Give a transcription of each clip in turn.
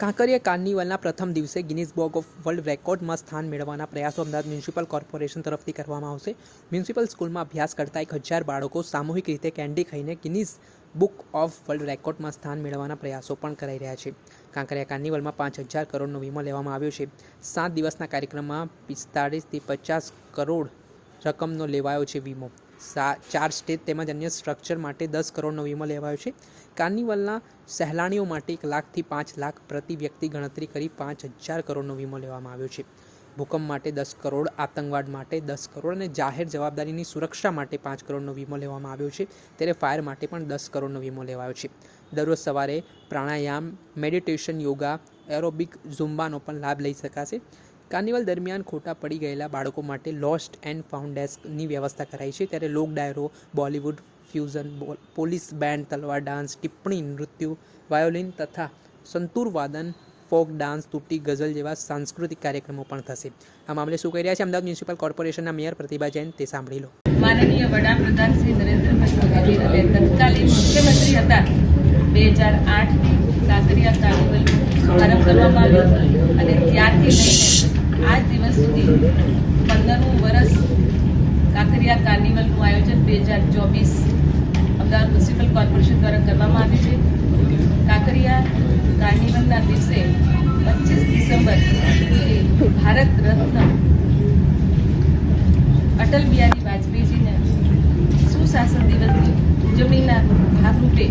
કાંકરિયા કાર્નિવલના પ્રથમ દિવસે Guinness book of world રેકોર્ડમાં સ્થાન મેળવવાના પ્રયાસો અમદાવાદ મ્યુનિસિપલ કોર્પોરેશન તરફથી કરવામાં આવશે. મ્યુનિસિપલ સ્કૂલમાં અભ્યાસ કરતા એક હજાર બાળકો સામૂહિક રીતે કેન્ડી ખાઈને ગિનિસ બુક ઓફ વર્લ્ડ રેકોર્ડમાં સ્થાન મેળવવાના પ્રયાસો પણ કરાઈ રહ્યા છે. કાંકરિયા કાર્નિવલમાં પાંચ હજાર કરોડનો વીમો લેવામાં આવ્યો છે. સાત દિવસના કાર્યક્રમમાં પિસ્તાળીસથી પચાસ કરોડ રકમનો લેવાયો છે વીમો. ચાર સ્ટેજ તેમજ અન્ય સ્ટ્રક્ચર માટે દસ કરોડનો વીમો લેવાયો છે. કાર્નિવલના સહેલાણીઓ માટે એક લાખથી પાંચ લાખ પ્રતિ વ્યક્તિ ગણતરી કરી પાંચ હજાર કરોડનો વીમો લેવામાં આવ્યો છે. ભૂકંપ માટે દસ કરોડ, આતંકવાદ માટે દસ કરોડ અને જાહેર જવાબદારીની સુરક્ષા માટે પાંચ કરોડનો વીમો લેવામાં આવ્યો છે. ત્યારે ફાયર માટે પણ દસ કરોડનો વીમો લેવાયો છે. દરરોજ સવારે પ્રાણાયામ, મેડિટેશન યોગા, એરોબિક ઝુમ્બાનો પણ લાભ લઈ શકાશે. કાર્નિવલ દરમિયાન ખોટા પડી ગયેલા બાળકો માટે લોસ્ટ એન્ડ ફાઉન્ડ ડેસ્કની વ્યવસ્થા કરાઈ છે. ત્યારે લોક ડાયરો, બોલિવૂડ, ફ્યુઝન પોલીસ બેન્ડ, તલવાર ડાન્સ, ટિપ્પણી, નૃત્યો, વાયોલિન તથા સંતુર વાદન ફોક ડાન્સ, તૂટી ગઝલ જેવા સાંસ્કૃતિક કાર્યક્રમો પણ થશે. આ મામલે શું કહી રહ્યા છે? અમદાવાદ મ્યુનિસિપલ કોર્પોરેશનના મેયર પ્રતિભા જૈન, તે સાંભળી લો. માનનીય વડાપ્રધાન શ્રી નરેન્દ્રભાઈ તત્કાલીન મુખ્યમંત્રી હતા. બે હજાર આઠથી કાંકરિયા કાર્નિવલ આરંભ કરવામાં આવ્યો અને ત્યારથી લઈને સુધી પંદરમું વર્ષ કાંકરિયા કાર્નિવલનું આયોજન બે હજાર ચોવીસ અમદાવાદ મ્યુનિસિપલ કોર્પોરેશન દ્વારા કરવામાં આવ્યું છે. કાંકરિયા કાર્નિવલના દિવસે પચીસ ડિસેમ્બર ભારત રત્ન અટલ બિહારી વાજપેયીજીને સુશાસન દિવસની ઉજવણીના ભાગરૂપે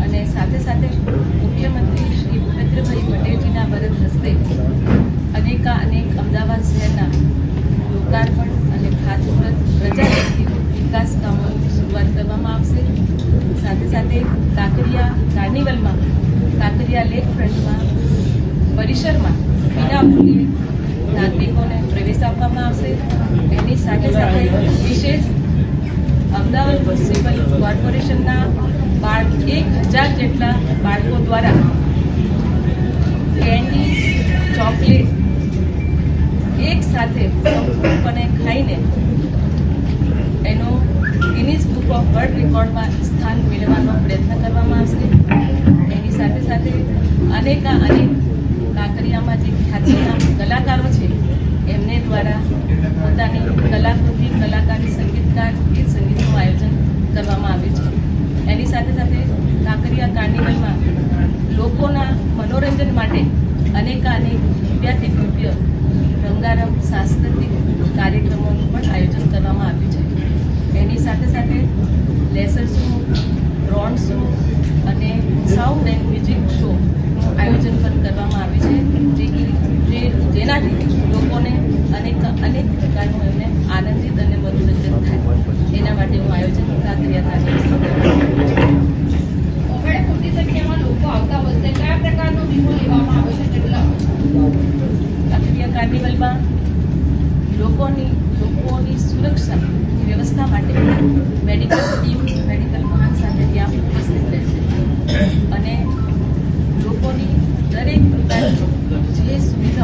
અને સાથે સાથે મુખ્યમંત્રી શ્રી ભૂપેન્દ્રભાઈ પટેલજીના વરદ હસ્તે અનેકા અને અમદાવાદ શહેરના લોકાર્પણ અને ખાતમુહૂર્ત પ્રજાલક્ષી વિકાસ કામોની શરૂઆત કરવામાં આવશે. સાથે સાથે કાંકરિયા કાર્નિવલમાં, કાંકરિયા લેક ફ્રન્ટમાં, પરિસરમાં વિનામૂલ્યે નાગરિકોને પ્રવેશ આપવામાં આવશે. એની સાથે સાથે વિશેષ અમદાવાદ મ્યુનિસિપલ કોર્પોરેશનના બાળ એક હજાર જેટલા બાળકો દ્વારા કેન્ડી ચોકલેટ એક સાથે સંપૂર્ણપણે ખાઈને એનો ગિનિસ બુક ઓફ વર્લ્ડ સ્થાન મેળવવાનો પ્રયત્ન કરવામાં આવશે. એની સાથે સાથે અનેકા અનેક કાંકરિયામાં જે ખ્યાતિના કલાકારો છે, એમને દ્વારા પોતાની કલાકૃતિ, કલાકારી સંગીતકાર ગીત સંગીતનું આયોજન કરવામાં આવ્યું છે. એની સાથે સાથે કાંકરિયા કાર્નિવલમાં લોકોના મનોરંજન માટે અનેકા અનેક ભવ્યાથી ભવ્ય રંગારંગ સાંસ્કૃતિક કાર્યક્રમોનું પણ આયોજન કરવામાં આવ્યું છે એની સાથે સાથે લેસર શો ડ્રોન શો અને સાઉન્ડ એન્ડ શો આયોજન પણ કરવામાં આવે છે. જે જેનાથી લોકોને અનેક અનેક પ્રકારનું એમને આનંદિત અને મનોરંજન થાય. એના માટે હું આયોજન કાંકરિયા કાર્નિવલમાં લોકોની લોકોની સુરક્ષાની વ્યવસ્થા માટે મેડિકલ ટીમ મેડિકલ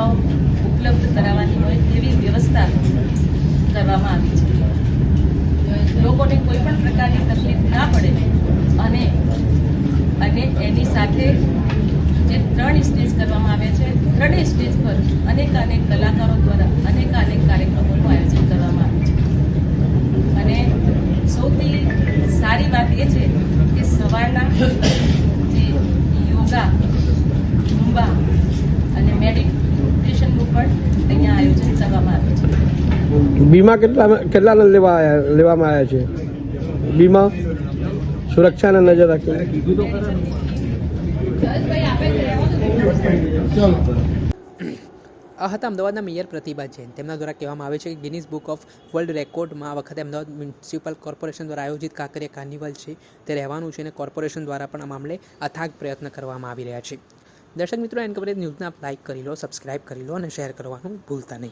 સુવિધાઓ ઉપલબ્ધ કરાવવાની હોય તેવી વ્યવસ્થા કરવામાં આવી છે. લોકોને કોઈ પણ પ્રકારની તકલીફ ના પડે અને અને એની સાથે જે ત્રણ સ્ટેજ કરવામાં આવ્યા છે, ત્રણેય સ્ટેજ પર અનેક અનેક કલાકારો દ્વારા અનેક અનેક કાર્યક્રમોનું આયોજન કરવામાં આવ્યું છે. અને સૌથી સારી વાત એ છે કે સવારના જે યોગા ઝુંબા અને મેડિટેશનનું પણ અહીંયા આયોજન કરવામાં બીમા કેટલા કેટલા લેવા આવ્યા લેવામાં આવ્યા છે? બીમા? સુરક્ષાને નજર રાખી આ હતા અમદાવાદના મેયર પ્રતિભા જૈન. તેમના દ્વારા કહેવામાં આવે છે કે ગિનિસ બુક ઓફ વર્લ્ડ રેકોર્ડમાં આ વખતે અમદાવાદ મ્યુનિસિપલ કોર્પોરેશન દ્વારા આયોજિત કાંકરિયા કાર્નિવલ છે. તે રહેવાનું છે અને કોર્પોરેશન દ્વારા પણ આ મામલે અથાગ પ્રયત્ન કરવામાં આવી રહ્યા છે. દર્શક મિત્રો, એન કવરેજ ન્યૂઝને આપ લાઇક કરી લો, સબસ્ક્રાઇબ કરી લો અને શેર કરવાનું ભૂલતા નહીં.